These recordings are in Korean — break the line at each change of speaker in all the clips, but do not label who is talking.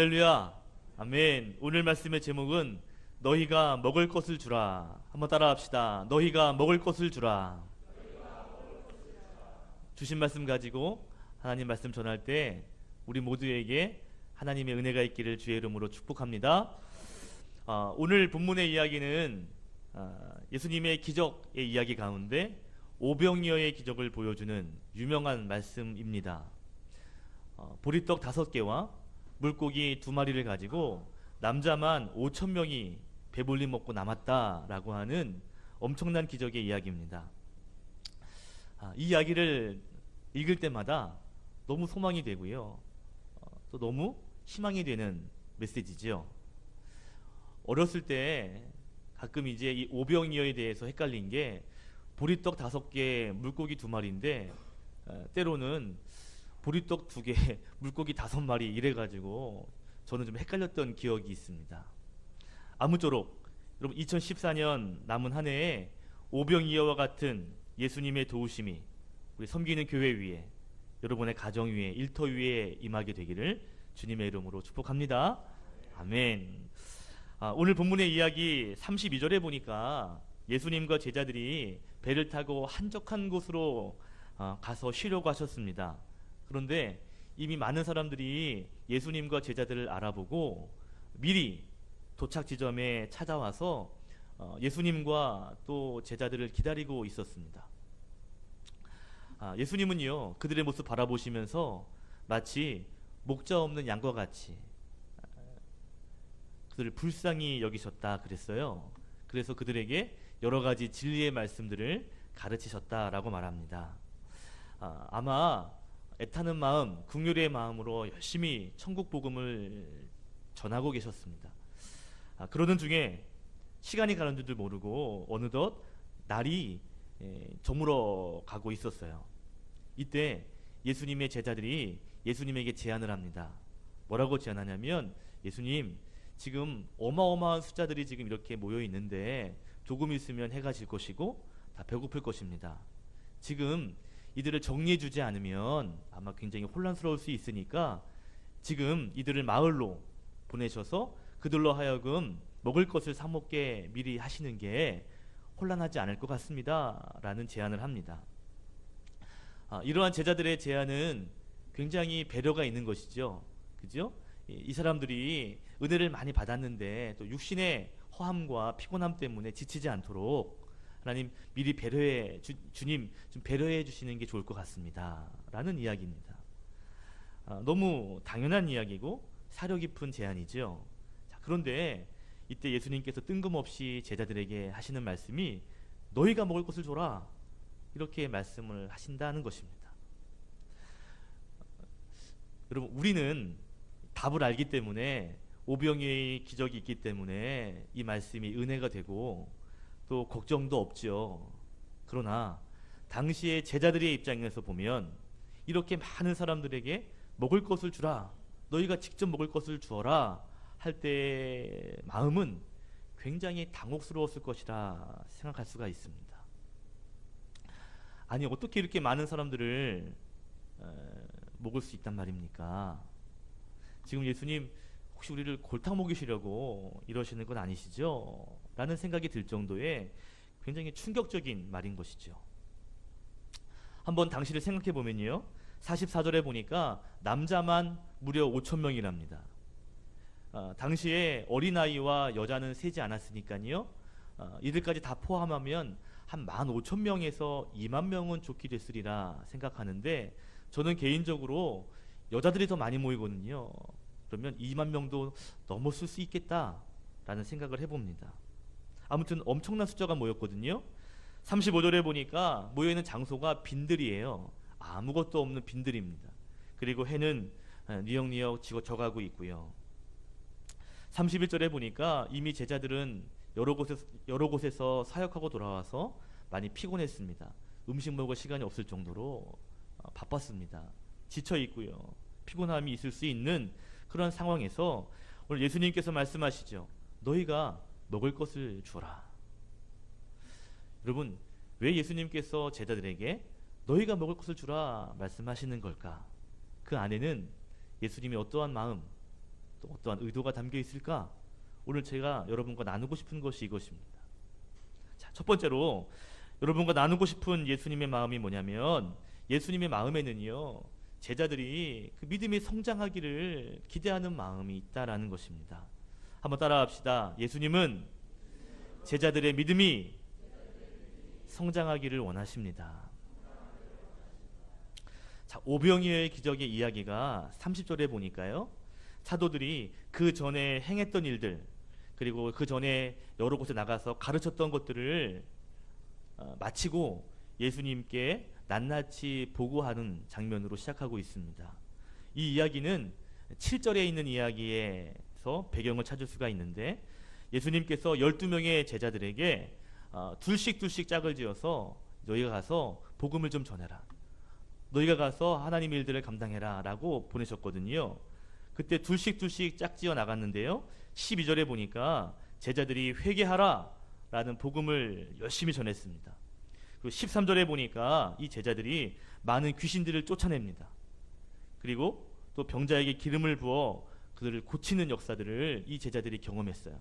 할렐루야. 아멘. 오늘 말씀의 제목은 너희가 먹을 것을 주라. 한번 따라합시다. 너희가 먹을 것을 주라. 주신 말씀 가지고 하나님 말씀 전할 때 우리 모두에게 하나님의 은혜가 있기를 주의 이름으로 축복합니다. 아, 오늘 본문의 이야기는 아, 예수님의 기적의 이야기 가운데 오병이어의 기적을 보여주는 유명한 말씀입니다. 어, 보리떡 다섯 개와 물고기 두 마리를 가지고 남자만 5천 명이 배불리 먹고 남았다라고 하는 엄청난 기적의 이야기입니다. 아, 이 이야기를 읽을 때마다 너무 소망이 되고요. 어, 또 너무 희망이 되는 메시지죠. 어렸을 때 가끔 이제 이 오병이어에 대해서 헷갈린 게 보리떡 다섯 개, 물고기 두 마리인데 어, 때로는 보리떡 두 개, 물고기 다섯 마리 이래가지고 저는 좀 헷갈렸던 기억이 있습니다. 아무쪼록 여러분 2014년 남은 한 해에 오병이어와 같은 예수님의 도우심이 우리 섬기는 교회 위에 여러분의 가정 위에 일터 위에 임하게 되기를 주님의 이름으로 축복합니다. 아멘. 아, 오늘 본문의 이야기 32절에 보니까 예수님과 제자들이 배를 타고 한적한 곳으로 아, 가서 쉬려고 하셨습니다. 그런데 이미 많은 사람들이 예수님과 제자들을 알아보고 미리 도착 지점에 찾아와서 어, 예수님과 또 제자들을 기다리고 있었습니다. 아, 예수님은요 그들의 모습 바라보시면서 마치 목자 없는 양과 같이 아, 그들을 불쌍히 여기셨다 그랬어요. 그래서 그들에게 여러 가지 진리의 말씀들을 가르치셨다라고 말합니다. 아, 아마 애타는 마음, 국률의 마음으로 열심히 천국 복음을 전하고 계셨습니다. 아, 그러는 중에 시간이 가는 줄도 모르고 어느덧 날이 에, 저물어 가고 있었어요. 이때 예수님의 제자들이 예수님에게 제안을 합니다. 뭐라고 제안하냐면 예수님 지금 어마어마한 숫자들이 지금 이렇게 모여 있는데 조금 있으면 해가 질 것이고 다 배고플 것입니다. 지금 이들을 정리해 주지 않으면 아마 굉장히 혼란스러울 수 있으니까 지금 이들을 마을로 보내셔서 그들로 하여금 먹을 것을 사 먹게 미리 하시는 게 혼란하지 않을 것 같습니다. 라는 제안을 합니다. 아, 이러한 제자들의 제안은 굉장히 배려가 있는 것이죠. 그죠? 이, 이 사람들이 은혜를 많이 받았는데 또 육신의 허함과 피곤함 때문에 지치지 않도록 하나님 미리 배려해 주, 주님 좀 배려해 주시는 게 좋을 것 같습니다.라는 이야기입니다. 아, 너무 당연한 이야기고 사려 깊은 제안이죠. 자, 그런데 이때 예수님께서 뜬금없이 제자들에게 하시는 말씀이 너희가 먹을 것을 줘라 이렇게 말씀을 하신다는 것입니다. 여러분 우리는 답을 알기 때문에 오병이의 기적이 있기 때문에 이 말씀이 은혜가 되고 또 걱정도 없죠. 그러나 당시의 제자들의 입장에서 보면 이렇게 많은 사람들에게 먹을 것을 주라. 너희가 직접 먹을 것을 주어라 할때 마음은 굉장히 당혹스러웠을 것이라 생각할 수가 있습니다. 아니 어떻게 이렇게 많은 사람들을 에, 먹을 수 있단 말입니까? 지금 예수님 혹시 우리를 골탕 먹이시려고 이러시는 건 아니시죠? 라는 생각이 들 정도의 굉장히 충격적인 말인 것이죠. 한번 당시를 생각해 보면요. 44절에 보니까 남자만 무려 5천 명이랍니다. 아, 당시에 어린아이와 여자는 세지 않았으니까요. 아, 이들까지 다 포함하면 한 15,000명에서 2만 명은 좋게 됐으리라 생각하는데 저는 개인적으로 여자들이 더 많이 모이거든요. 그러면 2만 명도 넘었을 수 있겠다라는 생각을 해봅니다. 아무튼 엄청난 숫자가 모였거든요. 35절에 보니까 모여있는 장소가 빈들이에요. 아무것도 없는 빈들입니다. 그리고 해는 니역니역 지고 져가고 있고요. 31절에 보니까 이미 제자들은 여러 곳에서, 여러 곳에서 사역하고 돌아와서 많이 피곤했습니다. 음식 먹을 시간이 없을 정도로 어, 바빴습니다. 지쳐 있고요. 피곤함이 있을 수 있는 그런 상황에서 오늘 예수님께서 말씀하시죠. 너희가 먹을 것을 주라. 여러분, 왜 예수님께서 제자들에게 너희가 먹을 것을 주라 말씀하시는 걸까? 그 안에는 예수님이 어떠한 마음, 또 어떠한 의도가 담겨 있을까? 오늘 제가 여러분과 나누고 싶은 것이 이것입니다. 자, 첫 번째로 여러분과 나누고 싶은 예수님의 마음이 뭐냐면 예수님의 마음에는요 제자들이 그 믿음이 성장하기를 기대하는 마음이 있다라는 것입니다. 한번 따라합시다. 예수님은 제자들의 믿음이 성장하기를 원하십니다. 자, 오병이어의 기적의 이야기가 30절에 보니까요. 사도들이 그 전에 행했던 일들 그리고 그 전에 여러 곳에 나가서 가르쳤던 것들을 어, 마치고 예수님께 낱낱이 보고하는 장면으로 시작하고 있습니다. 이 이야기는 7절에 있는 이야기에 서 배경을 찾을 수가 있는데 예수님께서 12명의 제자들에게 어, 둘씩 둘씩 짝을 지어서 너희가 가서 복음을 좀 전해라. 너희가 가서 하나님 일들을 감당해라 라고 보내셨거든요. 그때 둘씩 둘씩 짝지어 나갔는데요. 12절에 보니까 제자들이 회개하라 라는 복음을 열심히 전했습니다. 그리고 13절에 보니까 이 제자들이 많은 귀신들을 쫓아냅니다. 그리고 또 병자에게 기름을 부어 그들을 고치는 역사들을 이 제자들이 경험했어요.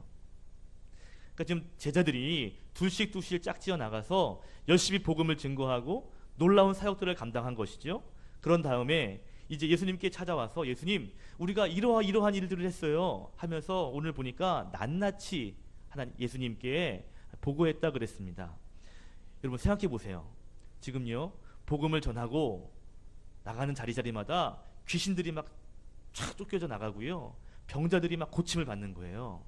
그러니까 지금 제자들이 둘씩 둘씩 짝지어 나가서 열심히 복음을 증거하고 놀라운 사역들을 감당한 것이죠. 그런 다음에 이제 예수님께 찾아와서 예수님 우리가 이러한 이러한 일들을 했어요 하면서 오늘 보니까 낱낱이 하나님 예수님께 보고했다 그랬습니다. 여러분 생각해 보세요. 지금요 복음을 전하고 나가는 자리자리마다 귀신들이 막 쫙 쫓겨져 나가고요 병자들이 막 고침을 받는 거예요.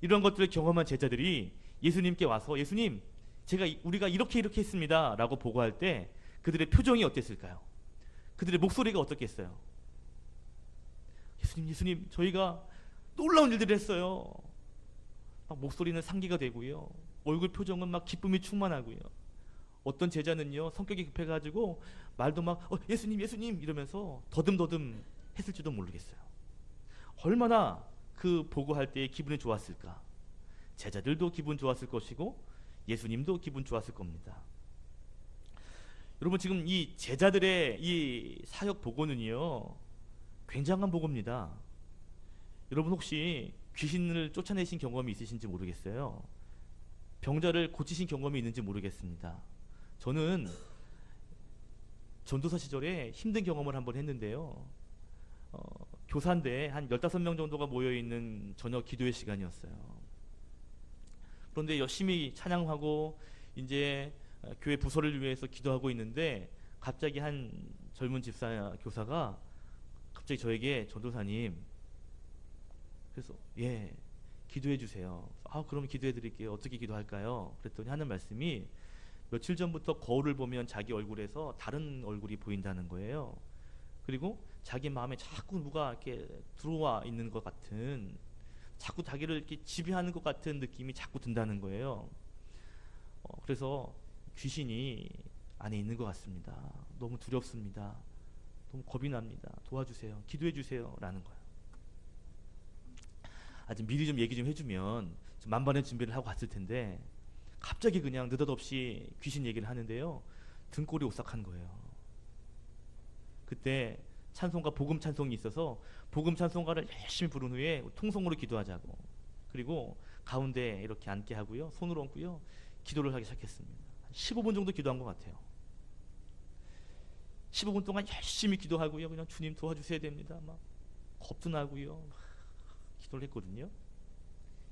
이런 것들을 경험한 제자들이 예수님께 와서 예수님 제가 이- 우리가 이렇게 이렇게 했습니다 라고 보고할 때 그들의 표정이 어땠을까요? 그들의 목소리가 어떻겠어요? 예수님, 예수님, 저희가 놀라운 일들을 했어요. 막 목소리는 상기가 되고요. 얼굴 표정은 막 기쁨이 충만하고요. 어떤 제자는요 성격이 급해가지고 말도 막 어, 예수님, 예수님 이러면서 더듬더듬 했을지도 모르겠어요. 얼마나 그 보고할 때 기분이 좋았을까? 제자들도 기분 좋았을 것이고 예수님도 기분 좋았을 겁니다. 여러분 지금 이 제자들의 이 사역 보고는요 굉장한 보고입니다. 여러분 혹시 귀신을 쫓아내신 경험이 있으신지 모르겠어요. 병자를 고치신 경험이 있는지 모르겠습니다. 저는 전도사 시절에 힘든 경험을 한번 했는데요. 어, 교사인데 한 15명 정도가 모여 있는 저녁 기도회 시간이었어요. 그런데 열심히 찬양하고 이제 어, 교회 부서를 위해서 기도하고 있는데 갑자기 한 젊은 집사 교사가 갑자기 저에게 전도사님 그래서 예 기도해 주세요. 아 그럼 기도해 드릴게요. 어떻게 기도할까요? 그랬더니 하는 말씀이 며칠 전부터 거울을 보면 자기 얼굴에서 다른 얼굴이 보인다는 거예요. 그리고 자기 마음에 자꾸 누가 이렇게 들어와 있는 것 같은 자꾸 자기를 이렇게 지배하는 것 같은 느낌이 자꾸 든다는 거예요. 어, 그래서 귀신이 안에 있는 것 같습니다. 너무 두렵습니다. 너무 겁이 납니다. 도와주세요. 기도해 주세요 라는 거예요. 아직 미리 좀 얘기 좀 해주면 좀 만반의 준비를 하고 갔을 텐데 갑자기 그냥 느닷없이 귀신 얘기를 하는데요. 등골이 오싹한 거예요. 그때 찬송가 복음 찬송이 있어서 복음 찬송가를 열심히 부른 후에 통성으로 기도하자고 그리고 가운데 이렇게 앉게 하고요 손을 얹고요 기도를 하기 시작했습니다. 한 15분 정도 기도한 것 같아요. 15분 동안 열심히 기도하고요 그냥 주님 도와주셔야 됩니다. 막 겁도 나고요 막 기도를 했거든요.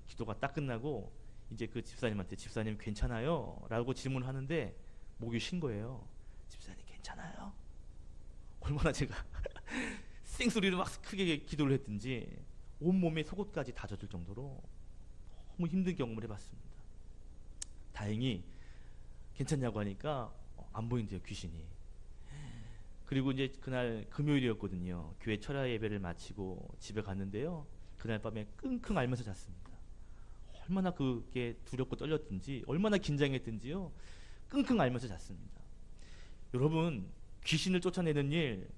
기도가 딱 끝나고 이제 그 집사님한테 집사님 괜찮아요? 라고 질문을 하는데 목이 쉰 거예요. 집사님 괜찮아요? 얼마나 제가 쌩소리를 막 크게 기도를 했든지 온몸에 속옷까지 다 젖을 정도로 너무 힘든 경험을 해봤습니다. 다행히 괜찮냐고 하니까 어, 안 보인대요 귀신이. 그리고 이제 그날 금요일이었거든요. 교회 철야 예배를 마치고 집에 갔는데요. 그날 밤에 끙끙 앓면서 잤습니다. 얼마나 그게 두렵고 떨렸든지 얼마나 긴장했든지요. 끙끙 앓면서 잤습니다. 여러분 귀신을 쫓아내는 일,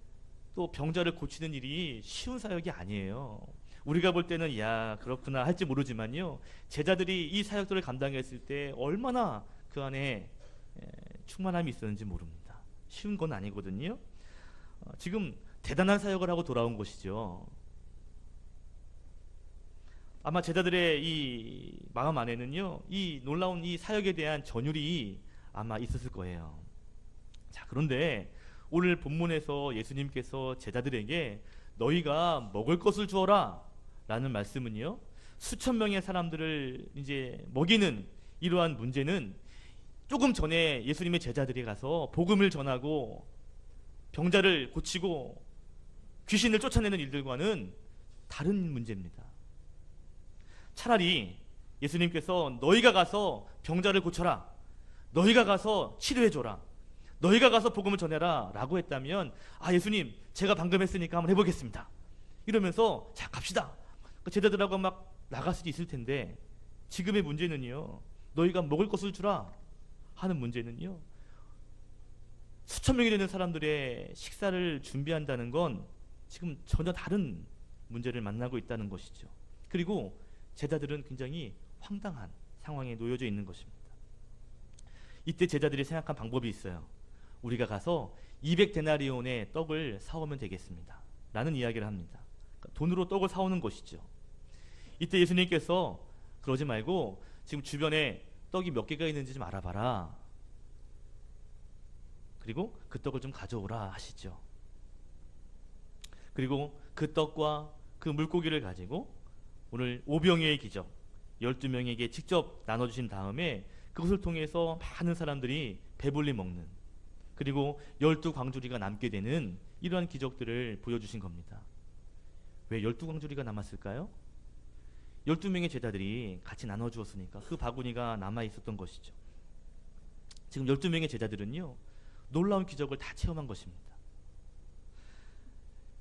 또 병자를 고치는 일이 쉬운 사역이 아니에요. 우리가 볼 때는 야 그렇구나 할지 모르지만요 제자들이 이 사역들을 감당했을 때 얼마나 그 안에 에, 충만함이 있었는지 모릅니다. 쉬운 건 아니거든요. 어, 지금 대단한 사역을 하고 돌아온 것이죠. 아마 제자들의 이 마음 안에는요, 이 놀라운 이 사역에 대한 전율이 아마 있었을 거예요. 자, 그런데 오늘 본문에서 예수님께서 제자들에게 너희가 먹을 것을 주어라 라는 말씀은요, 수천 명의 사람들을 이제 먹이는 이러한 문제는 조금 전에 예수님의 제자들이 가서 복음을 전하고 병자를 고치고 귀신을 쫓아내는 일들과는 다른 문제입니다. 차라리 예수님께서 너희가 가서 병자를 고쳐라. 너희가 가서 치료해 줘라. 너희가 가서 복음을 전해라 라고 했다면 아 예수님 제가 방금 했으니까 한번 해보겠습니다. 이러면서 자 갑시다. 그 제자들하고 막 나갈 수도 있을 텐데 지금의 문제는요. 너희가 먹을 것을 주라 하는 문제는요. 수천 명이 되는 사람들의 식사를 준비한다는 건 지금 전혀 다른 문제를 만나고 있다는 것이죠. 그리고 제자들은 굉장히 황당한 상황에 놓여져 있는 것입니다. 이때 제자들이 생각한 방법이 있어요. 우리가 가서 200데나리온의 떡을 사오면 되겠습니다. 라는 이야기를 합니다. 그러니까 돈으로 떡을 사오는 것이죠. 이때 예수님께서 그러지 말고 지금 주변에 떡이 몇 개가 있는지 좀 알아봐라. 그리고 그 떡을 좀 가져오라 하시죠. 그리고 그 떡과 그 물고기를 가지고 오늘 오병이의 기적 12명에게 직접 나눠주신 다음에 그것을 통해서 많은 사람들이 배불리 먹는 그리고 열두 광주리가 남게 되는 이러한 기적들을 보여주신 겁니다. 왜 열두 광주리가 남았을까요? 12명의 제자들이 같이 나눠주었으니까 그 바구니가 남아있었던 것이죠. 지금 12명의 제자들은요, 놀라운 기적을 다 체험한 것입니다.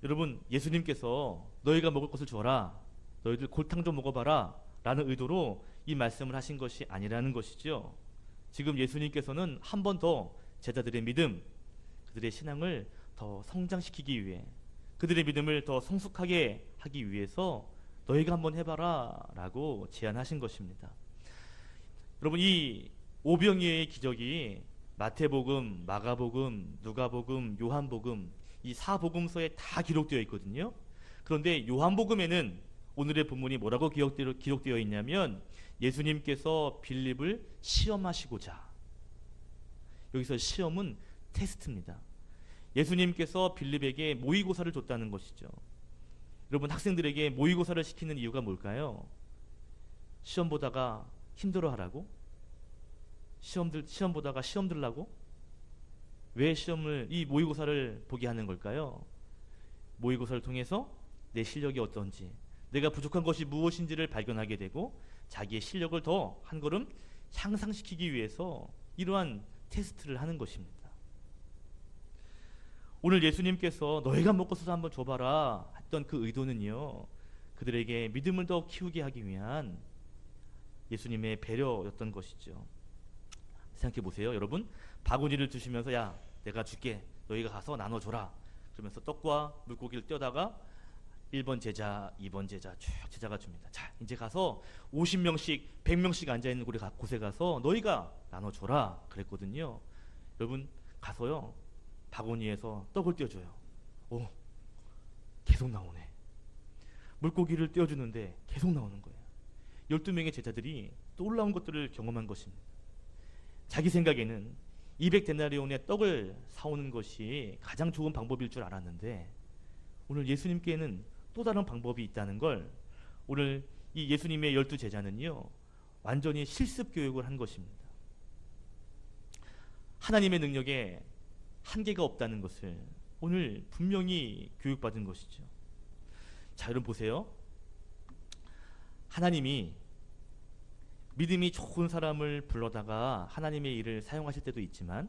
여러분, 예수님께서 너희가 먹을 것을 줘라. 너희들 골탕 좀 먹어봐라. 라는 의도로 이 말씀을 하신 것이 아니라는 것이죠. 지금 예수님께서는 한 번 더 제자들의 믿음, 그들의 신앙을 더 성장시키기 위해, 그들의 믿음을 더 성숙하게 하기 위해서 너희가 한번 해봐라 라고 제안하신 것입니다. 여러분 이 오병이의 기적이 마태복음, 마가복음, 누가복음, 요한복음 이 사복음서에 다 기록되어 있거든요. 그런데 요한복음에는 오늘의 본문이 뭐라고 기록되어, 있냐면 예수님께서 빌립을 시험하시고자 여기서 시험은 테스트입니다. 예수님께서 빌립에게 모의고사를 줬다는 것이죠. 여러분 학생들에게 모의고사를 시키는 이유가 뭘까요? 시험 보다가 힘들어 하라고? 시험들 시험 보다가 시험 들라고? 왜 시험을 이 모의고사를 보게 하는 걸까요? 모의고사를 통해서 내 실력이 어떤지, 내가 부족한 것이 무엇인지를 발견하게 되고 자기의 실력을 더 한 걸음 향상시키기 위해서 이러한 테스트를 하는 것입니다. 오늘 예수님께서 너희가 먹고서 한번 줘봐라 했던 그 의도는요 그들에게 믿음을 더 키우게 하기 위한 예수님의 배려였던 것이죠. 생각해 보세요, 여러분. 바구니를 주시면서 야 내가 줄게 너희가 가서 나눠 줘라 그러면서 떡과 물고기를 떼다가 1번 제자, 2번 제자 쭉 제자가 줍니다. 자, 이제 가서 50명씩, 100명씩 앉아 있는 곳에, 가서 너희가 나눠 줘라 그랬거든요. 여러분 가서요 바구니에서 떡을 떼어줘요. 오, 계속 나오네. 물고기를 떼어주는데 계속 나오는 거예요. 12명의 제자들이 또 올라온 것들을 경험한 것입니다. 자기 생각에는 200데나리온의 떡을 사오는 것이 가장 좋은 방법일 줄 알았는데 오늘 예수님께는 또 다른 방법이 있다는 걸 오늘 이 예수님의 열두 제자는요 완전히 실습 교육을 한 것입니다. 하나님의 능력에 한계가 없다는 것을 오늘 분명히 교육받은 것이죠. 자, 여러분 보세요. 하나님이 믿음이 좋은 사람을 불러다가 하나님의 일을 사용하실 때도 있지만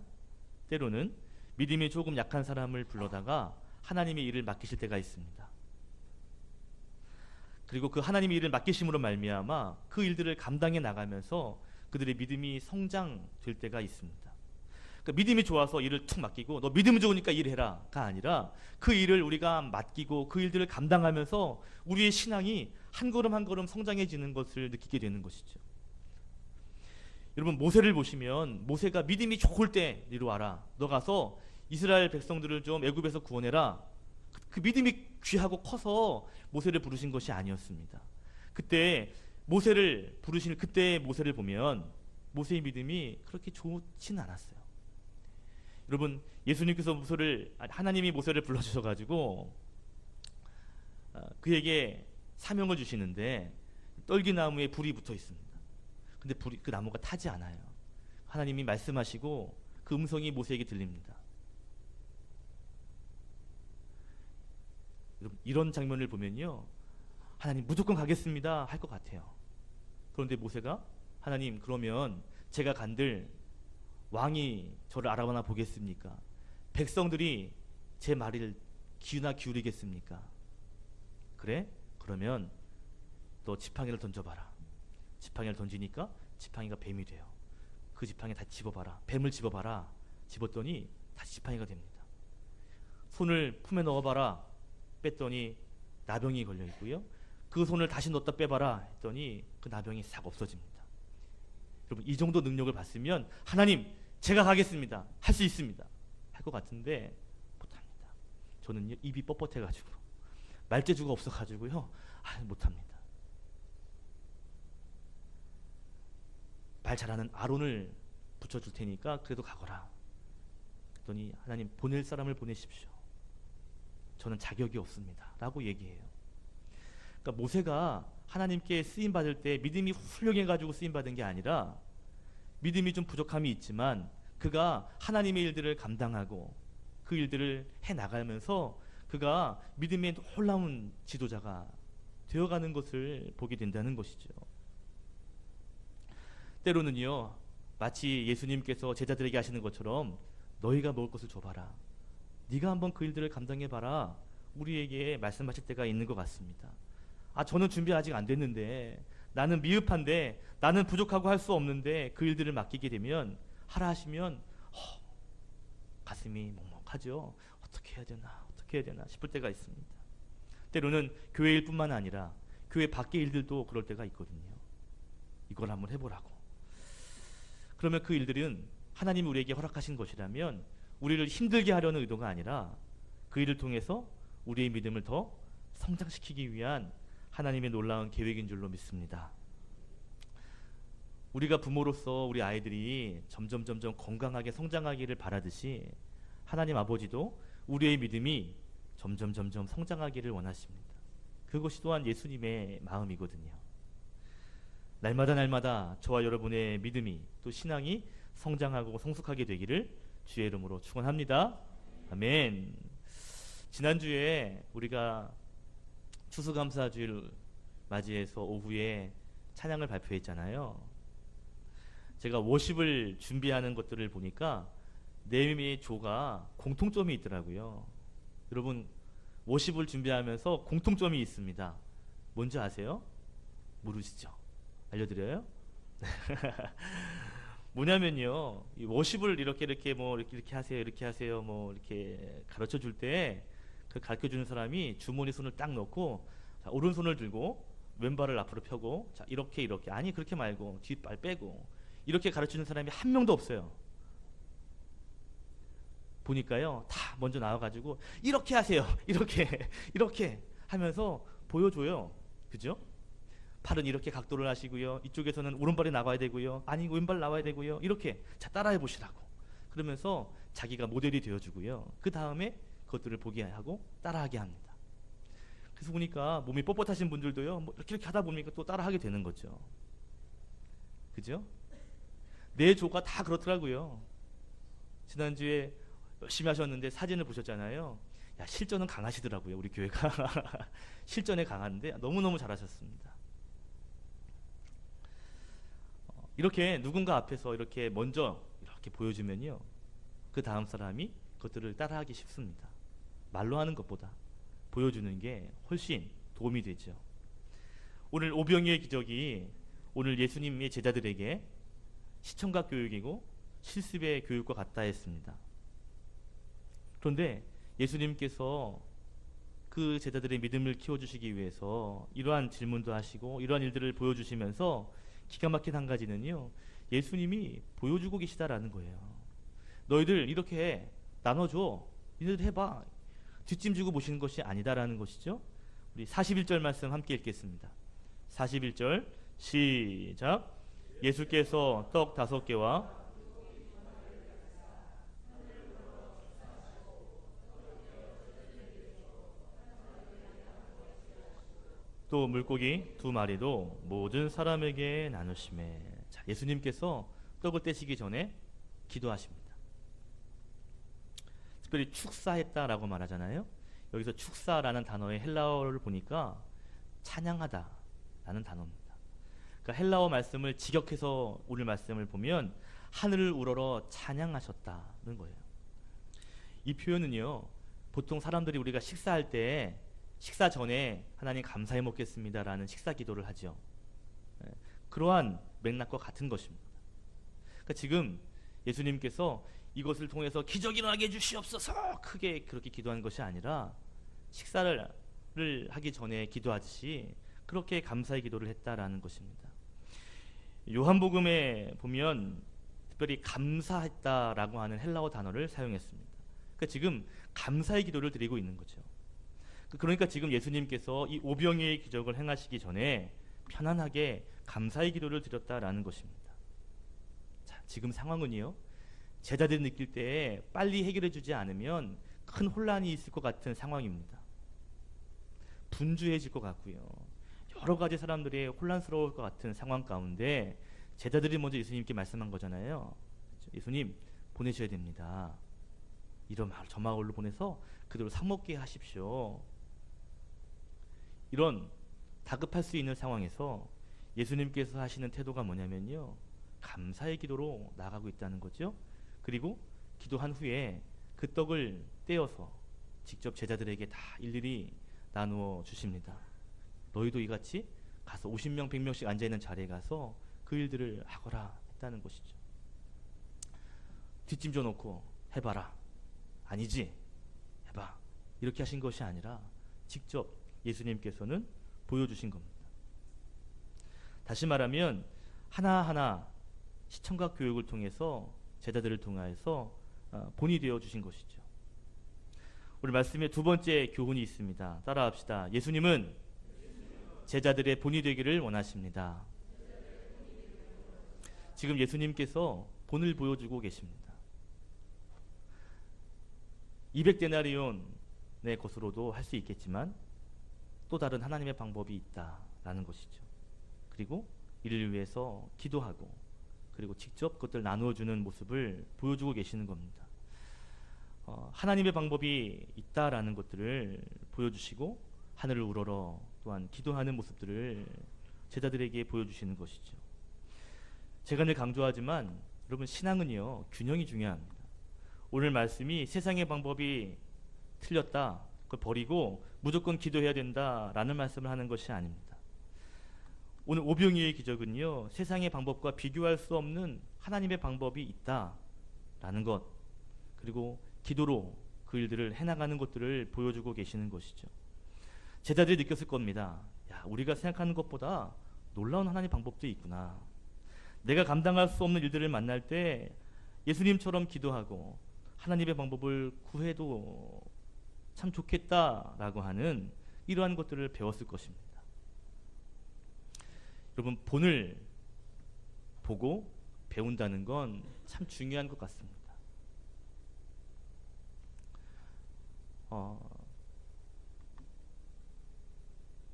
때로는 믿음이 조금 약한 사람을 불러다가 하나님의 일을 맡기실 때가 있습니다. 그리고 그 하나님의 일을 맡기심으로 말미암아 그 일들을 감당해 나가면서 그들의 믿음이 성장될 때가 있습니다. 그러니까 믿음이 좋아서 일을 툭 맡기고 너 믿음이 좋으니까 일해라가 아니라 그 일을 우리가 맡기고 그 일들을 감당하면서 우리의 신앙이 한 걸음 한 걸음 성장해지는 것을 느끼게 되는 것이죠. 여러분 모세를 보시면 모세가 믿음이 좋을 때 이리 와라. 너 가서 이스라엘 백성들을 좀 애굽에서 구원해라. 그, 그 믿음이 귀하고 커서 모세를 부르신 것이 아니었습니다. 그때 모세를 부르신 그때의 모세를 보면 모세의 믿음이 그렇게 좋지는 않았어요. 여러분 예수님께서 모세를 하나님이 모세를 불러주셔 가지고 그에게 사명을 주시는데 떨기 나무에 불이 붙어 있습니다. 근데 불이 그 나무가 타지 않아요. 하나님이 말씀하시고 그 음성이 모세에게 들립니다. 여러분 이런 장면을 보면요. 하나님 무조건 가겠습니다 할 것 같아요. 그런데 모세가 하나님 그러면 제가 간들 왕이 저를 알아보나 보겠습니까? 백성들이 제 말을 귀나 기울이겠습니까? 그래? 그러면 너 지팡이를 던져봐라. 지팡이를 던지니까 지팡이가 뱀이 돼요. 그 지팡이 다 집어봐라. 뱀을 집어봐라. 집었더니 다시 지팡이가 됩니다. 손을 품에 넣어봐라. 뺐더니 나병이 걸려 있고요. 그 손을 다시 넣었다 빼봐라 했더니 그 나병이 싹 없어집니다. 여러분 이 정도 능력을 봤으면 하나님 제가 가겠습니다. 할 수 있습니다. 할 것 같은데 못합니다. 저는 입이 뻣뻣해가지고 말재주가 없어가지고요. 아, 못합니다. 말 잘하는 아론을 붙여줄 테니까 그래도 가거라. 그랬더니 하나님 보낼 사람을 보내십시오. 저는 자격이 없습니다. 라고 얘기해요. 그러니까 모세가 하나님께 쓰임 받을 때 믿음이 훌륭해 가지고 쓰임 받은 게 아니라 믿음이 좀 부족함이 있지만 그가 하나님의 일들을 감당하고 그 일들을 해 나가면서 그가 믿음의 놀라운 지도자가 되어가는 것을 보게 된다는 것이죠. 때로는요, 마치 예수님께서 제자들에게 하시는 것처럼 너희가 먹을 것을 줘봐라. 네가 한번 그 일들을 감당해 봐라. 우리에게 말씀하실 때가 있는 것 같습니다. 아, 저는 준비 아직 안 됐는데 나는 미흡한데 나는 부족하고 할 수 없는데 그 일들을 맡기게 되면 하라 하시면 허, 가슴이 먹먹하죠. 어떻게 해야 되나 어떻게 해야 되나 싶을 때가 있습니다. 때로는 교회 일뿐만 아니라 교회 밖의 일들도 그럴 때가 있거든요. 이걸 한번 해보라고. 그러면 그 일들은 하나님이 우리에게 허락하신 것이라면 우리를 힘들게 하려는 의도가 아니라 그 일을 통해서 우리의 믿음을 더 성장시키기 위한 하나님의 놀라운 계획인 줄로 믿습니다. 우리가 부모로서 우리 아이들이 점점 점점 건강하게 성장하기를 바라듯이 하나님 아버지도 우리의 믿음이 점점 점점 성장하기를 원하십니다. 그것이 또한 예수님의 마음이거든요. 날마다 날마다 저와 여러분의 믿음이 또 신앙이 성장하고 성숙하게 되기를 주의 이름으로 축원합니다. 아멘. 지난주에 우리가 추수감사주일 맞이해서 오후에 찬양을 발표했잖아요. 제가 워십을 준비하는 것들을 보니까 네 조가 공통점이 있더라고요. 여러분 워십을 준비하면서 공통점이 있습니다. 뭔지 아세요? 모르시죠? 알려드려요? 뭐냐면요, 이 워십을 이렇게 이렇게 뭐 이렇게, 이렇게 하세요, 이렇게 하세요, 뭐 이렇게 가르쳐 줄 때 그 가르쳐 주는 사람이 주머니 손을 딱 넣고 자, 오른손을 들고 왼발을 앞으로 펴고 자 이렇게 이렇게. 아니 그렇게 말고 뒷발 빼고 이렇게 가르치는 사람이 한 명도 없어요. 보니까요. 다 먼저 나와 가지고 이렇게 하세요. 이렇게 이렇게 하면서 보여줘요. 그죠 팔은 이렇게 각도를 하시고요. 이쪽에서는 오른발이 나와야 되고요. 아니 왼발 나와야 되고요. 이렇게 자 따라해 보시라고. 그러면서 자기가 모델이 되어주고요. 그 다음에 그것들을 보게 하고 따라하게 합니다. 그래서 보니까 몸이 뻣뻣하신 분들도요 뭐 이렇게 이렇게 하다 보니까 또 따라하게 되는 거죠. 그죠? 내 조가 다 그렇더라고요. 지난주에 열심히 하셨는데 사진을 보셨잖아요. 야, 실전은 강하시더라고요. 우리 교회가. 실전에 강한데 너무너무 잘하셨습니다. 어, 이렇게 누군가 앞에서 이렇게 먼저 이렇게 보여주면요. 그 다음 사람이 그것들을 따라하기 쉽습니다. 말로 하는 것보다 보여주는 게 훨씬 도움이 되죠. 오늘 오병이의 기적이 오늘 예수님의 제자들에게 시청각 교육이고 실습의 교육과 같다 했습니다. 그런데 예수님께서 그 제자들의 믿음을 키워주시기 위해서 이러한 질문도 하시고 이러한 일들을 보여주시면서 기가 막힌 한 가지는요. 예수님이 보여주고 계시다라는 거예요. 너희들 이렇게 나눠줘. 니들 해봐. 뒷짐지고 보시는 것이 아니다라는 것이죠. 우리 41절 말씀 함께 읽겠습니다. 41절 시작. 예수께서 떡 다섯 개와 또 물고기 두 마리도 모든 사람에게 나누심에 자, 예수님께서 떡을 떼시기 전에 기도하십니다. 특별히 축사했다라고 말하잖아요. 여기서 축사라는 단어의 헬라어를 보니까 찬양하다라는 단어입니다. 그러니까 헬라어 말씀을 직역해서 오늘 말씀을 보면 하늘을 우러러 찬양하셨다는 거예요. 이 표현은요. 보통 사람들이 우리가 식사할 때 식사 전에 하나님 감사해 먹겠습니다라는 식사 기도를 하죠. 예, 그러한 맥락과 같은 것입니다. 그러니까 지금 예수님께서 이것을 통해서 기적이 일어나게 해주시옵소서 크게 그렇게 기도한 것이 아니라 식사를 하기 전에 기도하듯이 그렇게 감사의 기도를 했다라는 것입니다. 요한복음에 보면 특별히 감사했다라고 하는 헬라어 단어를 사용했습니다. 그러니까 지금 감사의 기도를 드리고 있는 거죠. 그러니까 지금 예수님께서 이 오병이의 기적을 행하시기 전에 편안하게 감사의 기도를 드렸다라는 것입니다. 자, 지금 상황은요. 제자들이 느낄 때 빨리 해결해 주지 않으면 큰 혼란이 있을 것 같은 상황입니다. 분주해질 것 같고요. 여러 가지 사람들이 혼란스러울 것 같은 상황 가운데 제자들이 먼저 예수님께 말씀한 거잖아요. 그렇죠? 예수님 보내셔야 됩니다. 이런 마을 저 마을로 보내서 그대로 사 먹게 하십시오. 이런 다급할 수 있는 상황에서 예수님께서 하시는 태도가 뭐냐면요. 감사의 기도로 나가고 있다는 거죠. 그리고 기도한 후에 그 떡을 떼어서 직접 제자들에게 다 일일이 나누어 주십니다. 너희도 이같이 가서 50명, 100명씩 앉아 있는 자리에 가서 그 일들을 하거라 했다는 것이죠. 뒷짐져 놓고 해봐라. 아니지. 해봐. 이렇게 하신 것이 아니라 직접 예수님께서는 보여주신 겁니다. 다시 말하면 하나하나 시청각 교육을 통해서 제자들을 통하여서 어, 본이 되어 주신 것이죠. 오늘 말씀에 두 번째 교훈이 있습니다. 따라합시다. 예수님은 제자들의 본이 되기를 원하십니다. 지금 예수님께서 본을 보여주고 계십니다. 200데나리온의 것으로도 할 수 있겠지만 또 다른 하나님의 방법이 있다라는 것이죠. 그리고 이를 위해서 기도하고 그리고 직접 그것들 나누어 주는 모습을 보여주고 계시는 겁니다. 어, 하나님의 방법이 있다라는 것들을 보여주시고 하늘을 우러러 또한 기도하는 모습들을 제자들에게 보여주시는 것이죠. 제가 늘 강조하지만 여러분 신앙은요 균형이 중요합니다. 오늘 말씀이 세상의 방법이 틀렸다 그걸 버리고 무조건 기도해야 된다라는 말씀을 하는 것이 아닙니다. 오늘 오병이의 기적은요 세상의 방법과 비교할 수 없는 하나님의 방법이 있다라는 것 그리고 기도로 그 일들을 해나가는 것들을 보여주고 계시는 것이죠. 제자들이 느꼈을 겁니다. 야 우리가 생각하는 것보다 놀라운 하나님의 방법도 있구나. 내가 감당할 수 없는 일들을 만날 때 예수님처럼 기도하고 하나님의 방법을 구해도 참 좋겠다라고 하는 이러한 것들을 배웠을 것입니다. 여러분 본을 보고 배운다는 건 참 중요한 것 같습니다. 어,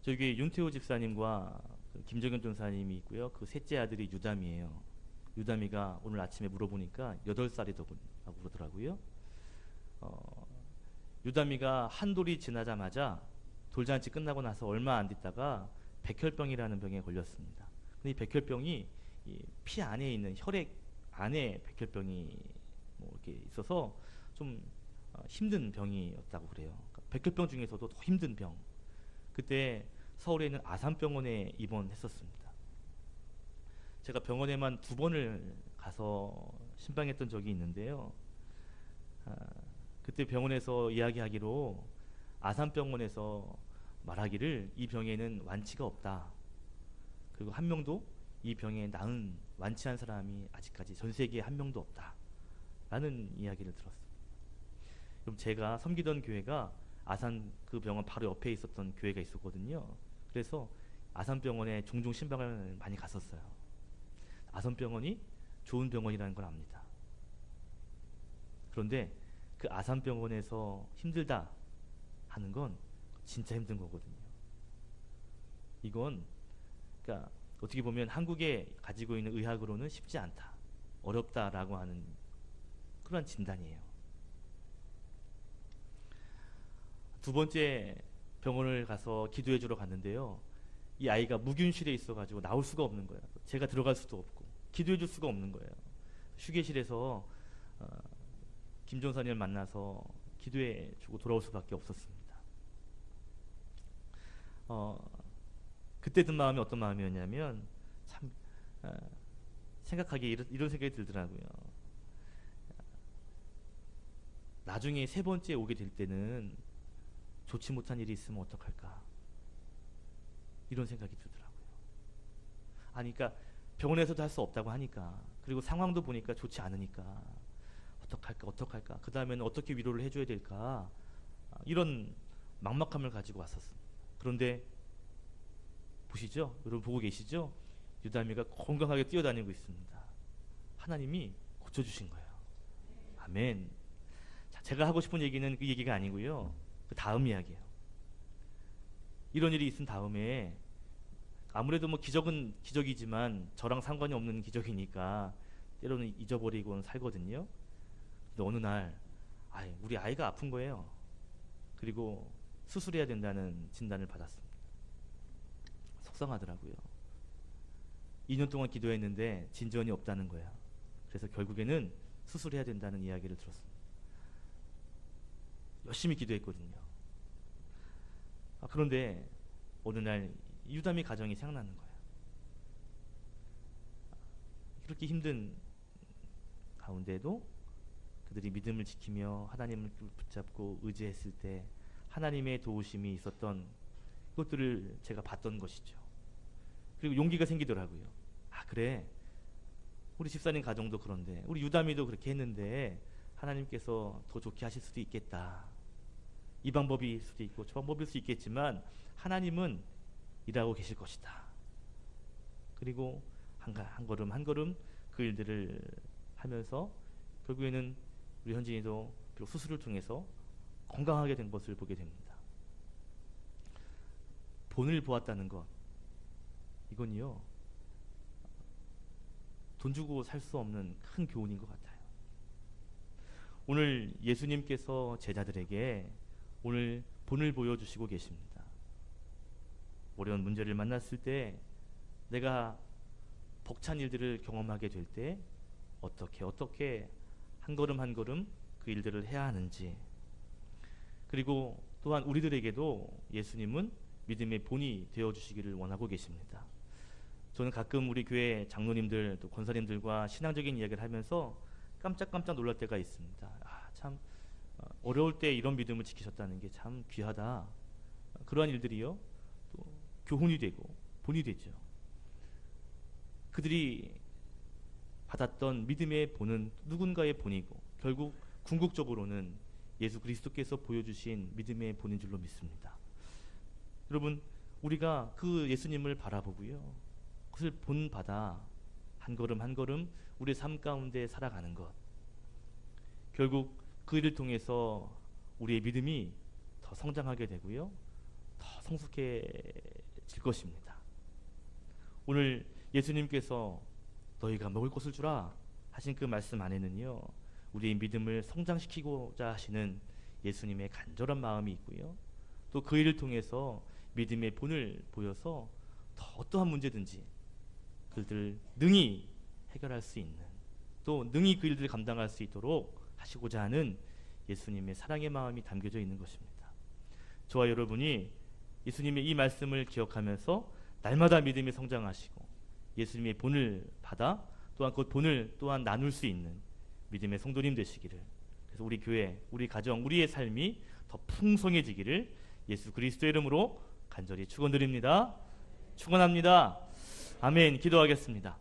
저기 윤태호 집사님과 그 김정현 전사님이 있고요. 그 셋째 아들이 유담이에요. 유담이가 오늘 아침에 물어보니까 8살이더군요. 그러더라고요. 어, 유담이가 한 돌이 지나자마자 돌잔치 끝나고 나서 얼마 안 있다가 백혈병이라는 병에 걸렸습니다. 근데 이 백혈병이 이피 안에 있는 혈액 안에 백혈병이 뭐 이렇게 있어서 좀 어, 힘든 병이었다고 그래요. 그러니까 백혈병 중에서도 더 힘든 병. 그때 서울에 있는 아산병원에 입원했었습니다. 제가 병원에만 두 번을 가서 신방했던 적이 있는데요. 아, 그때 병원에서 이야기하기로 아산병원에서 말하기를 이 병에는 완치가 없다. 그리고 한 명도 이 병에 나은 완치한 사람이 아직까지 전 세계에 한 명도 없다. 라는 이야기를 들었습니다. 그럼 제가 섬기던 교회가 아산 그 병원 바로 옆에 있었던 교회가 있었거든요. 그래서 아산병원에 종종 신방을 많이 갔었어요. 아산병원이 좋은 병원이라는 걸 압니다. 그런데 그 아산병원에서 힘들다 하는 건 진짜 힘든 거거든요. 이건 그러니까 어떻게 보면 한국에 가지고 있는 의학으로는 쉽지 않다, 어렵다라고 하는 그런 진단이에요. 두 번째 병원을 가서 기도해 주러 갔는데요. 이 아이가 무균실에 있어가지고 나올 수가 없는 거예요. 제가 들어갈 수도 없고 기도해 줄 수가 없는 거예요. 휴게실에서 어, 김 전사님을 만나서 기도해 주고 돌아올 수밖에 없었습니다. 어, 그때 든 마음이 어떤 마음이었냐면 참 어, 생각하기에 이런, 이런 생각이 들더라고요. 나중에 세 번째 오게 될 때는 좋지 못한 일이 있으면 어떡할까? 이런 생각이 들더라고요. 아니, 그러니까 병원에서도 할 수 없다고 하니까 그리고 상황도 보니까 좋지 않으니까 어떡할까, 어떡할까? 그 다음에는 어떻게 위로를 해줘야 될까? 아, 이런 막막함을 가지고 왔었습니다. 그런데 보시죠, 여러분 보고 계시죠? 유다미가 건강하게 뛰어다니고 있습니다. 하나님이 고쳐주신 거예요. 아멘. 자, 제가 하고 싶은 얘기는 그 얘기가 아니고요. 그 다음 이야기예요. 이런 일이 있은 다음에 아무래도 뭐 기적은 기적이지만 저랑 상관이 없는 기적이니까 때로는 잊어버리고는 살거든요. 어느 날 아, 우리 아이가 아픈 거예요. 그리고 수술해야 된다는 진단을 받았습니다. 속상하더라고요. 2년 동안 기도했는데 진전이 없다는 거야. 그래서 결국에는 수술해야 된다는 이야기를 들었습니다. 열심히 기도했거든요. 아, 그런데 어느 날 유다미 가정이 생각나는 거예요. 그렇게 힘든 가운데도 그들이 믿음을 지키며 하나님을 붙잡고 의지했을 때 하나님의 도우심이 있었던 그것들을 제가 봤던 것이죠. 그리고 용기가 생기더라고요. 아 그래 우리 집사님 가정도 그런데 우리 유다미도 그렇게 했는데 하나님께서 더 좋게 하실 수도 있겠다. 이 방법일 수도 있고 저 방법일 수 있겠지만 하나님은 일하고 계실 것이다. 그리고 한, 가- 한 걸음 한 걸음 그 일들을 하면서 결국에는 우리 현진이도 비록 수술을 통해서 건강하게 된 것을 보게 됩니다. 본을 보았다는 것 이건요 돈 주고 살 수 없는 큰 교훈인 것 같아요. 오늘 예수님께서 제자들에게 오늘 본을 보여주시고 계십니다. 어려운 문제를 만났을 때 내가 벅찬 일들을 경험하게 될 때 어떻게 어떻게 한 걸음 한 걸음 그 일들을 해야 하는지 그리고 또한 우리들에게도 예수님은 믿음의 본이 되어 주시기를 원하고 계십니다. 저는 가끔 우리 교회 장로님들 또 권사님들과 신앙적인 이야기를 하면서 깜짝깜짝 놀랄 때가 있습니다. 아, 참 어, 어려울 때 이런 믿음을 지키셨다는 게 참 귀하다. 그러한 일들이요. 또 교훈이 되고 본이 되죠. 그들이 받았던 믿음의 본은 누군가의 본이고 결국 궁극적으로는 예수 그리스도께서 보여주신 믿음의 본인 줄로 믿습니다. 여러분 우리가 그 예수님을 바라보고요. 그것을 본받아 한 걸음 한 걸음 우리의 삶 가운데 살아가는 것. 결국 그 일을 통해서 우리의 믿음이 더 성장하게 되고요. 더 성숙해질 것입니다. 오늘 예수님께서 너희가 먹을 것을 주라 하신 그 말씀 안에는요. 우리의 믿음을 성장시키고자 하시는 예수님의 간절한 마음이 있고요. 또 그 일을 통해서 믿음의 본을 보여서 더 어떠한 문제든지 그들을 능히 해결할 수 있는 또 능히 그 일들을 감당할 수 있도록 하시고자 하는 예수님의 사랑의 마음이 담겨져 있는 것입니다. 저와 여러분이 예수님의 이 말씀을 기억하면서 날마다 믿음이 성장하시고 예수님의 본을 받아 또한 그 본을 또한 나눌 수 있는 믿음의 성도님 되시기를 그래서 우리 교회, 우리 가정, 우리의 삶이 더 풍성해지기를 예수 그리스도의 이름으로 간절히 축원드립니다. 축원합니다. 아멘. 기도하겠습니다.